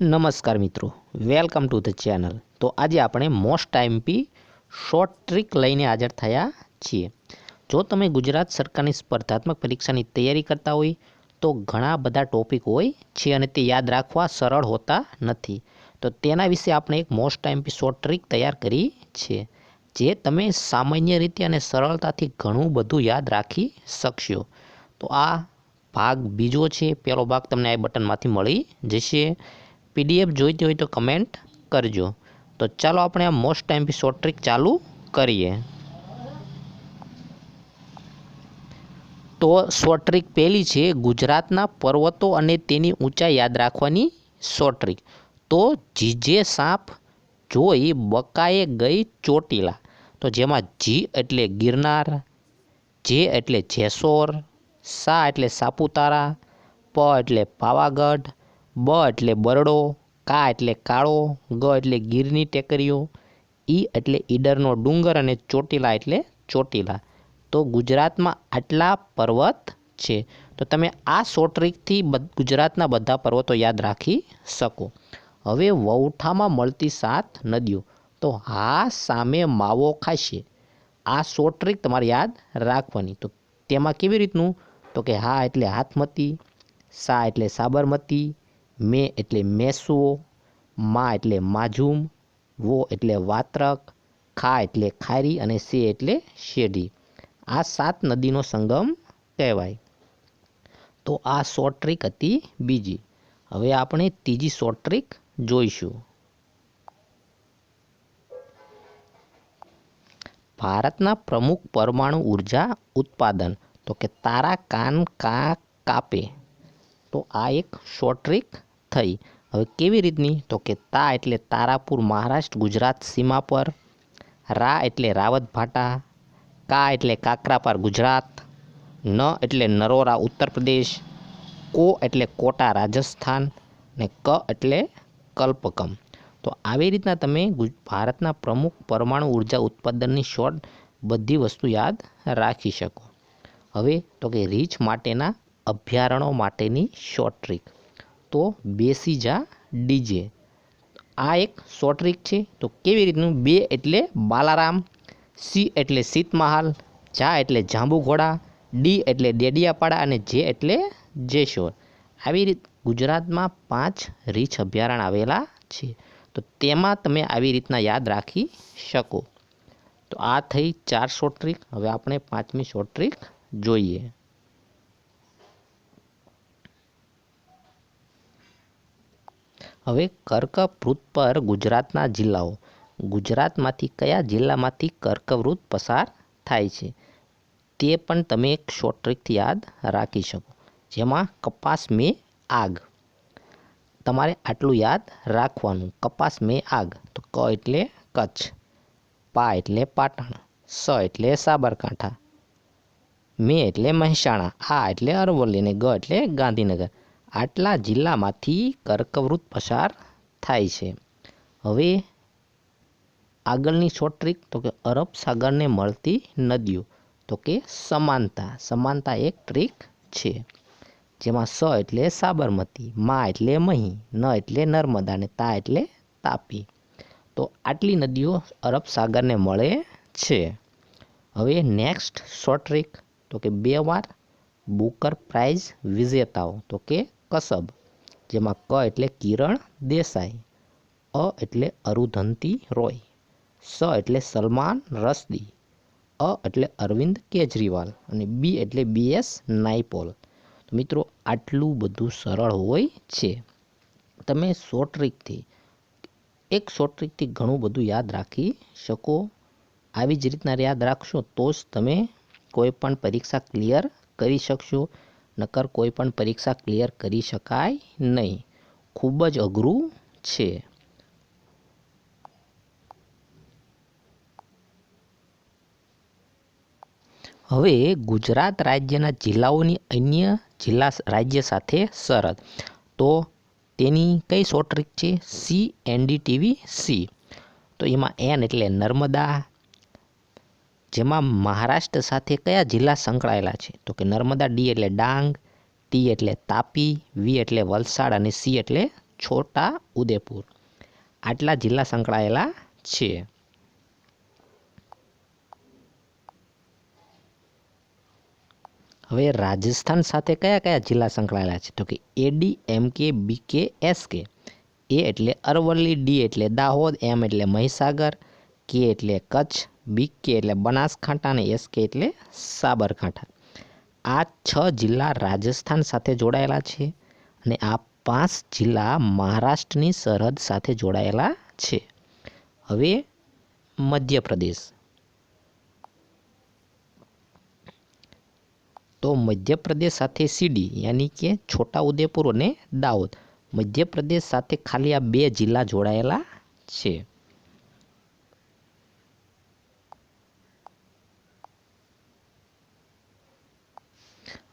નમસ્કાર મિત્રો, welcome to the channel. તો આજે આપણે મોસ્ટ આઈએમપી શોર્ટ ટ્રીક લઈને હાજર થયા છીએ. જો તમે ગુજરાત સરકારની સ્પર્ધાત્મક પરીક્ષાની તૈયારી કરતા હોય, તો ઘણા બધા ટોપિક હોય છે અને તે યાદ રાખવા સરળ હોતા નથી. તો તેના વિશે આપણે એક મોસ્ટ આઈએમપી શોર્ટ ટ્રીક તૈયાર કરી છે, જે તમે સામાન્ય રીતે અને સરળતાથી ઘણું બધું યાદ રાખી શકશો. તો આ ભાગ બીજો છે પહેલો ભાગ તમને આ બટનમાંથી મળી જશે. પીડીએફ જોઈતી હોય તો કમેન્ટ કરજો. તો ચાલો આપણે આ મોસ્ટ ટાઈમ શોર્ટ ટ્રીક ચાલુ કરીએ. તો શોર્ટ ટ્રીક પહેલી છે ગુજરાતના પર્વતો અને તેની ઊંચાઈ યાદ રાખવાની શોર્ટ ટ્રીક તો જીજે સાપ જોઈ બકાએ ગઈ ચોટીલા. તો જેમાં જી એટલે ગિરનાર, જે એટલે જેસોર, સા એટલે સાપુતારા, પ એટલે પાવાગઢ બ એટલે બરડો, કા એટલે કાળો, ગ એટલે ગીરની ટેકરીઓ, ઈ એટલે ઈડરનો ડુંગર અને ચોટીલા એટલે ચોટીલા. તો ગુજરાતમાં આટલા પર્વત છે. તો તમે આ શોર્ટ ટ્રીકથી ગુજરાતના બધા પર્વતો યાદ રાખી શકો. હવે વૌઠામાં મળતી સાત નદીઓ. તો હા સામે માવો ખાશે. આ શોર્ટ તમારે યાદ રાખવાની. તો તેમાં કેવી રીતનું? તો કે હા એટલે હાથમતી, સા એટલે સાબરમતી મે એટલે મેસુઓ મા એટલે માજુમ વો એટલે વાત્રક, ખા એટલે ખારી અને સે એટલે શેઢી. આ સાત નદીનો સંગમ કહેવાય. તો આ શોર્ટ ટ્રીક હતી બીજી. હવે આપણે ત્રીજી શોર્ટ ટ્રીક જોઈશું. ભારતના પ્રમુખ પરમાણુ ઊર્જા ઉત્પાદન. તો કે તારા કાન કા કાપે. તો આ એક શોર્ટ ટ્રીક થઈ. હવે કેવી રીતની? તો કે તા એટલે તારાપુર મહારાષ્ટ્ર, ગુજરાત સીમા પર. રા એટલે રાવત ભાટા. કા એટલે કાકરાપાર, ગુજરાત. ન એટલે નરોરા, ઉત્તર પ્રદેશ. કો એટલે કોટા, રાજસ્થાન. ને ક એટલે કલ્પકમ. તો આવી રીતના તમે ભારતના પ્રમુખ પરમાણુ ઊર્જા ઉત્પાદનની શોર્ટ બધી વસ્તુ યાદ રાખી શકો. હવે તો કે રીચ માટેના અભયારણો માટેની શોર્ટ ટ્રીક તો બેસી જા ડીજે. આ એક શોર્ટ ટ્રીક છે. તો કેવી રીતનું? બે એટલે બાલારામ, સી એટલે સીતમહાલ, જા એટલે જાંબુઘોડા, ડી એટલે ડેડિયાપાડા અને જે એટલે જેશોર. આવી રીત ગુજરાતમાં પાંચ રીછ અભયારણ્ય આવેલા છે. તો તેમાં તમે આવી રીતના યાદ રાખી શકો. તો આ થઈ ચાર શોર્ટ ટ્રીક હવે આપણે પાંચમી શોર્ટ ટ્રીક જોઈએ. હવે કર્કવૃત્ત પર ગુજરાતના જિલ્લાઓ. ગુજરાતમાંથી કયા જિલ્લામાંથી કર્કવૃત્ત પસાર થાય છે? તે પણ તમે એક શોર્ટ ટ્રીકથી યાદ રાખી શકો. જેમાં કપાસ મે આગ. તમારે આટલું યાદ રાખવાનું. કપાસ મે આગ. તો ક એટલે કચ્છ. પા એટલે પાટણ. સ એટલે સાબરકાંઠા. મે એટલે મહેસાણા. આ એટલે અરવલ્લી અને ગ એટલે ગાંધીનગર. આટલા જિલ્લામાંથી કર્કવૃત પસાર થાય છે. હવે આગળની શોર્ટ ટ્રીક તો કે અરબ સાગરને મળતી નદીઓ તો કે સમાનતા. સમાનતા એક ટ્રીક છે. જેમાં સ એટલે સાબરમતી, મા એટલે મહી, ન એટલે નર્મદા અને તા એટલે તાપી. તો આટલી નદીઓ અરબ સાગરને મળે છે. હવે નેક્સ્ટ શોર્ટ ટ્રીક તો કે બે વાર બુકર પ્રાઇઝ વિજેતાઓ તો કે કસબ, જેમાં ક એટલે કિરણ દેસાઈ, અ એટલે અરુધંતી રોય, સ એટલે સલમાન રસદી, અ એટલે અરવિંદ કેજરીવાલ અને બી એટલે બી એસ નાઇપોલ મિત્રો, આટલું બધું સરળ હોય છે. તમે શોર્ટ ટ્રીકથી એક શોર્ટ ટ્રીકથી ઘણું બધું યાદ રાખી શકો. આવી જ રીતના યાદ રાખશો તો જ તમે કોઈ પણ પરીક્ષા ક્લિયર કરી શકશો. નકર કોઈ પણ પરીક્ષા ક્લિયર કરી શકાય નહીં. ખૂબ જ અઘરું છે. હવે ગુજરાત રાજ્યના જિલ્લાઓની અન્ય જિલ્લા રાજ્ય સાથે સરહદ. તો તેની કઈ શોર્ટ ટ્રીક છે? સી એનડીટીવી સી તો એમાં એન એટલે નર્મદા જેમાં મહારાષ્ટ્ર સાથે કયા જિલ્લા સંકળાયેલા છે? તો કે નર્મદા ડી એટલે ડાંગ, ટી એટલે તાપી, વી એટલે વલસાડ અને સી એટલે છોટા ઉદેપુર. આટલા જિલ્લા સંકળાયેલા છે. હવે રાજસ્થાન સાથે કયા કયા જિલ્લા સંકળાયેલા છે? તો કે એડી એમ કે, બી કે, એસ કે. એ એટલે અરવલ્લી, ડી એટલે દાહોદ, એમ એટલે મહીસાગર, કે એટલે કચ્છ બી કે એટલે બનાસકાંઠા અને એસ કે એટલે સાબરકાંઠા. આ છ જિલ્લા રાજસ્થાન સાથે જોડાયેલા છે અને આ પાંચ જિલ્લા મહારાષ્ટ્રની સરહદ સાથે જોડાયેલા છે. હવે મધ્યપ્રદેશ. તો મધ્યપ્રદેશ સાથે સીડી યાની કે છોટા ઉદેપુર અને દાહોદ. મધ્યપ્રદેશ સાથે ખાલી આ બે જિલ્લા જોડાયેલા છે.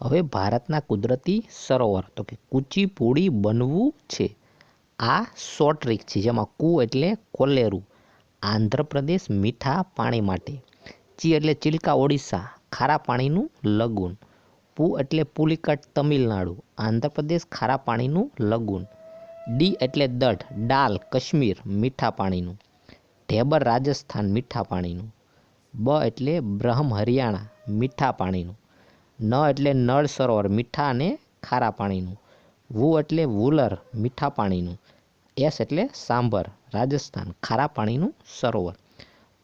હવે ભારતના કુદરતી સરોવર, તો કે કુચીપુડી બનવું છે. આ સો ટ્રીક છે, જેમાં કુ એટલે કોલેરું આંધ્રપ્રદેશ મીઠા પાણી માટે. ચી એટલે ચિલ્કા ઓડિશા, ખારા પાણીનું લગુન. પુ એટલે પુલિકટ તમિલનાડુ, આંધ્રપ્રદેશ ખારા પાણીનું લગુન. ડી એટલે દઢ, ડાલ, કાશ્મીર, મીઠા પાણીનું. ઢેબર રાજસ્થાન, મીઠા પાણીનું. બ એટલે બ્રહ્મ હરિયાણા, મીઠા પાણીનું. ન એટલે નળ સરોવર, મીઠા અને ખારા પાણીનું. વુ એટલે વુલર, મીઠા પાણીનું. એસ એટલે સાંભર, રાજસ્થાન, ખારા પાણીનું સરોવર.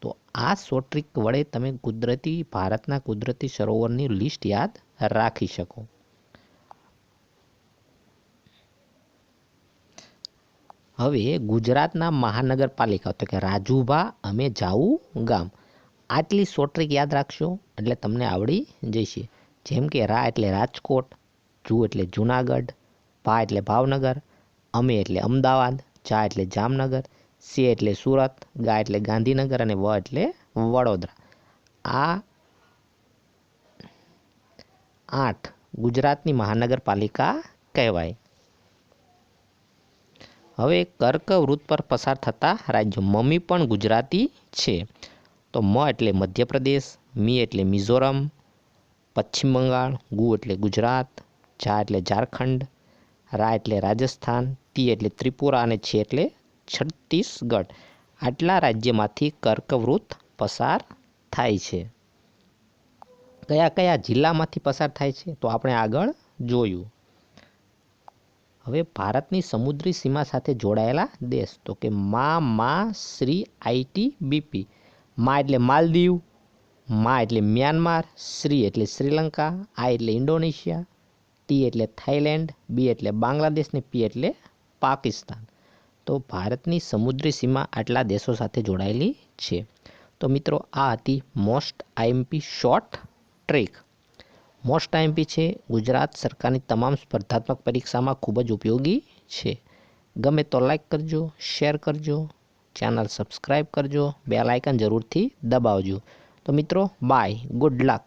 તો આ સો ટ્રીક વડે તમે કુદરતી, ભારતના કુદરતી સરોવરની લિસ્ટ યાદ રાખી શકો. હવે ગુજરાતના મહાનગરપાલિકા, તો કે રાજુભા, અમે જાવું ગામ. આટલી સો ટ્રીક યાદ રાખશો એટલે તમને આવડી જશે જેમ કે રા એટલે રાજકોટ, જુ એટલે જુનાગઢ ભા એટલે ભાવનગર, અમે એટલે અમદાવાદ, જા એટલે જામનગર, સે એટલે સુરત, ગા એટલે ગાંધીનગર અને વ એટલે વડોદરા. આ આઠ ગુજરાતની મહાનગરપાલિકા કહેવાય. હવે કર્કવૃત પર પસાર થતા રાજ્યો મમ્મી પણ ગુજરાતી છે. તો મ એટલે મધ્યપ્રદેશ, મી એટલે મિઝોરમ પશ્ચિમ બંગાળ, ગુ એટલે ગુજરાત, ઝા એટલે ઝારખંડ, રા એટલે રાજસ્થાન ટી એટલે ત્રિપુરા અને છે એટલે છત્તીસગઢ. આટલા રાજ્યમાંથી કર્કવૃત પસાર થાય છે. કયા કયા જિલ્લામાંથી પસાર થાય છે તો આપણે આગળ જોયું. હવે ભારતની સમુદ્રી સીમા સાથે જોડાયેલા દેશ તો કે મા મા, શ્રી આઈટી બીપી મા એટલે માલદીવ મા એટલે મ્યાનમાર, શ્રી એટલે શ્રીલંકા, આ એટલે ઇન્ડોનેશિયા, ટી એટલે થાઈલેન્ડ બી એટલે બાંગ્લાદેશ ને પી એટલે પાકિસ્તાન. તો ભારતની સમુદ્રી સીમા આટલા દેશો સાથે જોડાયેલી છે. તો મિત્રો, આ હતી most IMP short track. Most IMP છે ગુજરાત સરકારની તમામ સ્પર્ધાત્મક પરીક્ષામાં ખૂબ જ ઉપયોગી છે. ગમે તો લાઈક કરજો શેર કરજો ચેનલ સબસ્ક્રાઈબ કરજો બે લાઇકન જરૂરથી દબાવજો. તો મિત્રો બાય ગુડ લક